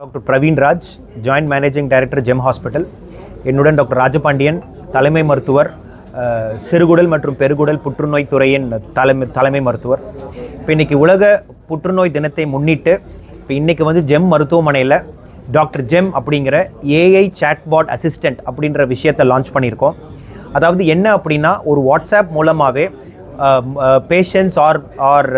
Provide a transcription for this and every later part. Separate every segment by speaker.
Speaker 1: Doctor Praveen Raj joint managing director Gem hospital என்னுடன் doctor Rajapandian தலைமை மருத்துவர் சிறுகுடல் மற்றும் பெருகுடல் புற்றுநோய் துறையின் தலைமை தலைமை மருத்துவர். இப்போ இன்னைக்கு உலக புற்றுநோய் தினத்தை முன்னிட்டு இப்போ இன்னைக்கு வந்து ஜெம் மருத்துவமனையில் டாக்டர் ஜெம் அப்படிங்கிற ஏஐ சாட்பாட் அசிஸ்டன்ட் அப்படின்ற விஷயத்தை லான்ச் பண்ணியிருக்கோம். அதாவது என்ன அப்படின்னா ஒரு வாட்ஸ்அப் மூலமாகவே பேஷண்ட்ஸ் ஆர் ஆர்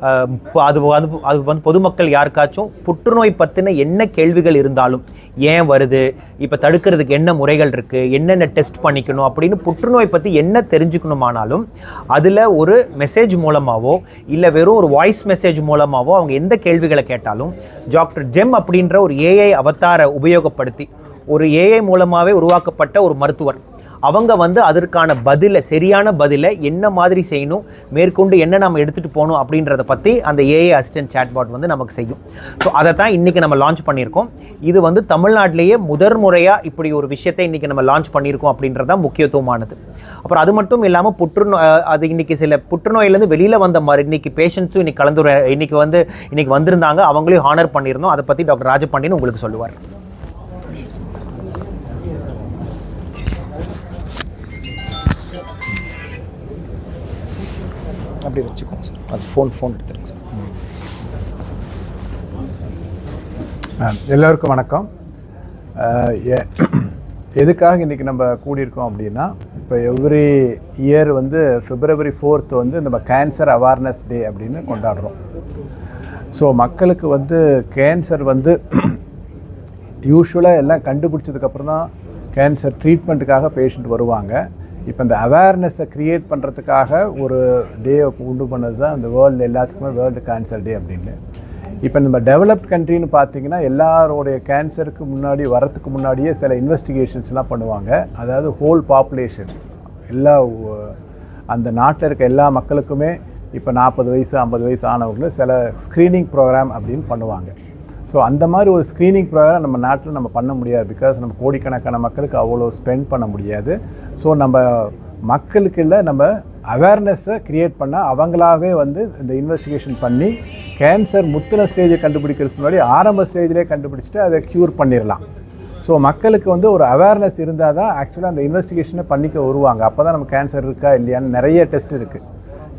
Speaker 1: அது அது அது வந்து பொதுமக்கள் யாருக்காச்சும் புற்றுநோய் பற்றின என்ன கேள்விகள் இருந்தாலும் ஏன் வருது? இப்போ தடுக்கிறதுக்கு என்ன முறைகள் இருக்குது என்னென்ன டெஸ்ட் பண்ணிக்கணும்? அப்படின்னு புற்றுநோய் பற்றி என்ன தெரிஞ்சுக்கணுமானாலும் அதில் ஒரு மெசேஜ் மூலமாகவோ இல்லை வெறும் ஒரு வாய்ஸ் மெசேஜ் மூலமாகவோ அவங்க எந்த கேள்விகளை கேட்டாலும் டாக்டர் ஜெம் அப்படின்ற ஒரு ஏஐ அவதாரை உபயோகப்படுத்தி ஒரு ஏஐ மூலமாகவே உருவாக்கப்பட்ட ஒரு மருத்துவர். அவங்க வந்து அதற்கான பதிலை சரியான பதிலை என்ன மாதிரி செய்யணும் மேற்கொண்டு என்ன நம்ம எடுத்துகிட்டு போகணும் அப்படின்றத பற்றி அந்த ஏஐ அசிஸ்டன்ட் சாட்பாட் வந்து நமக்கு செய்யும். ஸோ அதை தான் இன்றைக்கி நம்ம லான்ச் பண்ணியிருக்கோம். இது வந்து தமிழ்நாட்டிலேயே முதல் முறையாக இப்படி ஒரு விஷயத்தை இன்றைக்கி நம்ம லான்ச் பண்ணியிருக்கோம் அப்படின்றது தான் முக்கியத்துவமானது. அப்புறம் அது மட்டும் இல்லாமல் புற்றுநோய் அது இன்றைக்கி சில புற்றுநோயிலேருந்து வெளியில் வந்த மாதிரி இன்றைக்கி பேஷண்ட்ஸும் இன்றைக்கி கலந்துரை இன்றைக்கி வந்து இன்றைக்கி வந்திருந்தாங்க. அவங்களையும் ஹானர் பண்ணியிருந்தோம். அதை பற்றி டாக்டர் ராஜபாண்டியன் உங்களுக்கு சொல்லுவார். அப்படி வச்சுக்கோங்க சார். அது ஃபோன் ஃபோன் எடுத்துருங்க சார்.
Speaker 2: எல்லோருக்கும் வணக்கம். எதுக்காக இன்றைக்கி நம்ம கூடியிருக்கோம் அப்படின்னா இப்போ எவ்ரி இயர் வந்து பிப்ரவரி ஃபோர்த் வந்து நம்ம கேன்சர் அவேர்னஸ் டே அப்படின்னு கொண்டாடுறோம். ஸோ மக்களுக்கு வந்து கேன்சர் வந்து யூஸ்வலாக எல்லாம் கண்டுபிடிச்சதுக்கப்புறம் தான் கேன்சர் ட்ரீட்மெண்ட்டுக்காக பேஷண்ட் வருவாங்க. இப்போ இந்த அவேர்னஸை க்ரியேட் பண்ணுறதுக்காக ஒரு டே உண்டு பண்ணது தான் இந்த வேர்ல்டு எல்லாத்துக்குமே வேர்ல்டு கேன்சர் டே அப்படின்னு. இப்போ நம்ம டெவலப்ட் கண்ட்ரின்னு பார்த்தீங்கன்னா எல்லாரோடைய கேன்சருக்கு முன்னாடி வரத்துக்கு முன்னாடியே சில இன்வெஸ்டிகேஷன்ஸ்லாம் பண்ணுவாங்க. அதாவது ஹோல் பாப்புலேஷன் எல்லா அந்த நாட்டில் இருக்க எல்லா மக்களுக்குமே இப்போ நாற்பது வயசு ஐம்பது வயசு ஆனவங்களும் சில ஸ்க்ரீனிங் ப்ரோக்ராம் அப்படின்னு பண்ணுவாங்க. ஸோ அந்த மாதிரி ஒரு ஸ்க்ரீனிங் ப்ரோக்ராம் நம்ம நாட்டில் நம்ம பண்ண முடியாது. பிகாஸ் நம்ம கோடிக்கணக்கான மக்களுக்கு அவ்வளோ ஸ்பெண்ட் பண்ண முடியாது. ஸோ நம்ம மக்களுக்கு இல்லை நம்ம அவேர்னஸை க்ரியேட் பண்ணால் அவங்களாவே வந்து இந்த இன்வெஸ்டிகேஷன் பண்ணி கேன்சர் முத்தின ஸ்டேஜை கண்டுபிடிக்கிறதுக்கு முன்னாடி ஆரம்ப ஸ்டேஜ்லேயே கண்டுபிடிச்சிட்டு அதை க்யூர் பண்ணிடலாம் ஸோ மக்களுக்கு வந்து ஒரு அவேர்னஸ் இருந்தால் தான் ஆக்சுவலாக அந்த இன்வெஸ்டிகேஷனை பண்ணிக்க வருவாங்க. அப்போ தான் நம்ம கேன்சர் இருக்கா இல்லையான்னு நிறைய டெஸ்ட் இருக்குது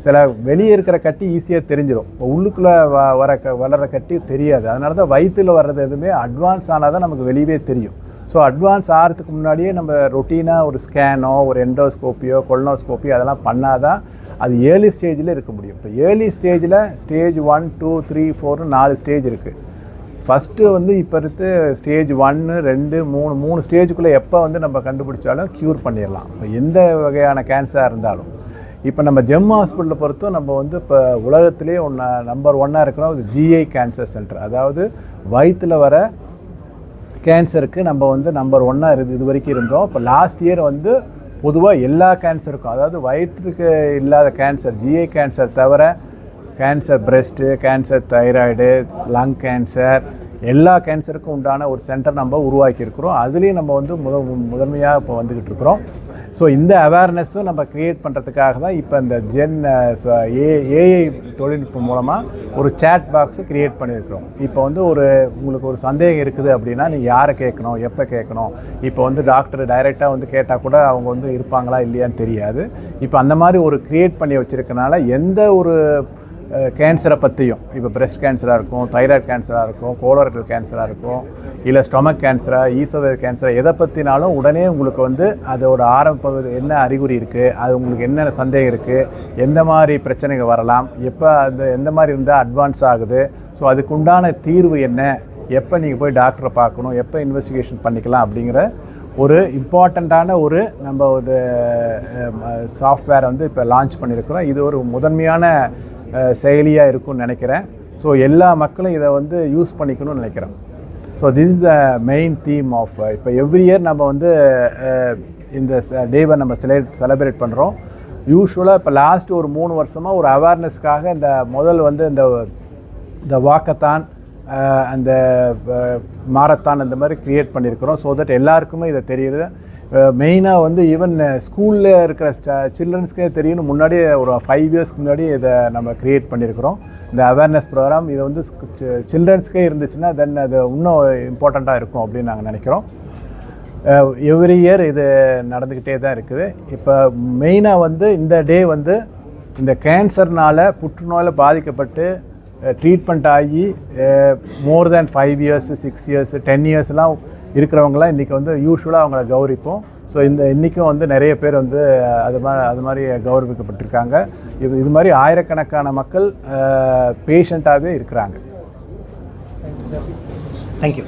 Speaker 2: சில வெளியே இருக்கிற கட்டி ஈஸியாக தெரிஞ்சிடும் இப்போ உள்ளுக்குள்ளே வ வர க வளர்கிற கட்டி தெரியாது. அதனால தான் வயிற்றில் வர்றது எதுவுமே அட்வான்ஸ் ஆனால் தான் நமக்கு வெளியவே தெரியும். ஸோ அட்வான்ஸ் ஆகிறதுக்கு முன்னாடியே நம்ம ரொட்டீனாக ஒரு ஸ்கேனோ ஒரு எண்டோஸ்கோப்பியோ கொலனோஸ்கோப்பியோ அதெல்லாம் பண்ணால் தான் அது ஏர்லி ஸ்டேஜில் இருக்க முடியும். இப்போ ஏர்லி ஸ்டேஜில் ஸ்டேஜ் ஒன் டூ த்ரீ ஃபோர்னு நாலு ஸ்டேஜ் இருக்குது ஃபஸ்ட்டு வந்து இப்போ இருந்து ஸ்டேஜ் ஒன்று ரெண்டு மூணு மூணு ஸ்டேஜுக்குள்ளே எப்போ வந்து நம்ம கண்டுபிடிச்சாலும் க்யூர் பண்ணிடலாம். இப்போ எந்த வகையான கேன்சராக இருந்தாலும். இப்போ நம்ம ஜெம் ஹாஸ்பிட்டலை பொறுத்தும் நம்ம வந்து இப்போ உலகத்திலே ஒன்று நம்பர் ஒன்னாக இருக்கிறோம் அது ஜிஐ கேன்சர் சென்டர் அதாவது வயிற்றில் வர கேன்சருக்கு நம்ம வந்து நம்பர் ஒன்னாக இருந்து இது வரைக்கும் இருந்தோம். இப்போ லாஸ்ட் இயர் வந்து பொதுவாக எல்லா கேன்சருக்கும் அதாவது வயிற்றுக்கு இல்லாத கேன்சர் ஜிஐ கேன்சர் தவிர cancer breast cancer thyroid lung cancer எல்லா கேன்சருக்கும் உண்டான ஒரு சென்டர் நம்ம உருவாக்கியிருக்கிறோம். அதுலேயும் நம்ம வந்து முத முதன்மையாக இப்போ வந்துக்கிட்டு இருக்கிறோம். ஸோ இந்த அவேர்னஸும் நம்ம க்ரியேட் பண்ணுறதுக்காக தான் இப்போ இந்த ஜென் ஏ ஏஐ தொழில்நுட்பம் மூலமாக ஒரு சேட் பாக்ஸு க்ரியேட் பண்ணியிருக்கிறோம். இப்போ வந்து ஒரு உங்களுக்கு ஒரு சந்தேகம் இருக்குது அப்படின்னா நீங்கள் யாரை கேட்கணும் எப்போ கேட்கணும்? இப்போ வந்து டாக்டர் டைரெக்டாக வந்து கேட்டால் கூட அவங்க வந்து இருப்பாங்களா இல்லையான்னு தெரியாது. இப்போ அந்த மாதிரி ஒரு க்ரியேட் பண்ணி வச்சுருக்கனால எந்த ஒரு கேன்சரை பற்றியும் இப்போ பிரஸ்ட் கேன்சராக இருக்கும் தைராய்டு கேன்சராக இருக்கும் கோலோரட்டல் கேன்சராக இருக்கும் இல்லை ஸ்டொமக் கேன்சரா ஈசோவேர் கேன்சரா எதை பற்றினாலும் உடனே உங்களுக்கு வந்து அதோட ஆரம்ப என்ன அறிகுறி இருக்குது அது உங்களுக்கு என்னென்ன சந்தேகம் இருக்குது எந்த மாதிரி பிரச்சனைகள் வரலாம் எப்போ அந்த எந்த மாதிரி இருந்தால் அட்வான்ஸ் ஆகுது ஸோ அதுக்குண்டான தீர்வு என்ன எப்போ நீங்கள் போய் டாக்டரை பார்க்கணும் எப்போ இன்வெஸ்டிகேஷன் பண்ணிக்கலாம் அப்படிங்கிற ஒரு இம்பார்ட்டண்ட்டான ஒரு நம்ம ஒரு சாஃப்ட்வேர் வந்து இப்போ லான்ச் பண்ணியிருக்கிறோம் இது ஒரு முதன்மையான செயலியாக இருக்கும்னு நினைக்கிறேன். ஸோ எல்லா மக்களும் இதை வந்து யூஸ் பண்ணிக்கணும்னு நினைக்கிறேன். So this is the main theme of இப்போ எவ்ரி இயர் நம்ம வந்து இந்த டேவை நம்ம செலே செலிப்ரேட் பண்ணுறோம் யூஸ்வலாக இப்போ லாஸ்ட் ஒரு மூணு வருஷமாக ஒரு அவேர்னஸ்க்காக இந்த முதல் வந்து இந்த இந்த வாக்கத்தான் அந்த மாரத்தான் அந்த மாதிரி க்ரியேட் பண்ணியிருக்கிறோம். ஸோ தட் எல்லாருக்குமே இதை தெரியுது. மெயினாக வந்து ஈவன் ஸ்கூலில் இருக்கிற சில்ட்ரன்ஸ்க்கே தெரியும் முன்னாடியே ஒரு ஃபைவ் இயர்ஸ்க்கு முன்னாடி இதை நம்ம க்ரியேட் பண்ணியிருக்கிறோம். இந்த அவேர்னஸ் ப்ரோக்ராம் இது வந்து சில்ட்ரன்ஸ்க்கே இருந்துச்சுன்னா தென் அது இன்னும் இம்பார்ட்டண்ட்டாக இருக்கும் அப்படின்னு நாங்கள் நினைக்கிறோம். எவ்ரி இயர் இது நடந்துக்கிட்டே தான் இருக்குது. இப்போ மெயினாக வந்து இந்த டே வந்து இந்த கேன்சர்னால் புற்றுநோயில் பாதிக்கப்பட்டு ட்ரீட்மெண்ட் ஆகி more than five years six years ten இயர்ஸ்லாம் இருக்கிறவங்களாம் இன்றைக்கி வந்து யூஸ்வலாக அவங்கள கௌரிப்போம். ஸோ இந்த இன்றைக்கும் வந்து நிறைய பேர் வந்து அது மாதிரி அது மாதிரி கௌரவிக்கப்பட்டிருக்காங்க. இது இது மாதிரி ஆயிரக்கணக்கான மக்கள் பேஷண்ட்டாகவே இருக்கிறாங்க.
Speaker 1: தேங்க்யூ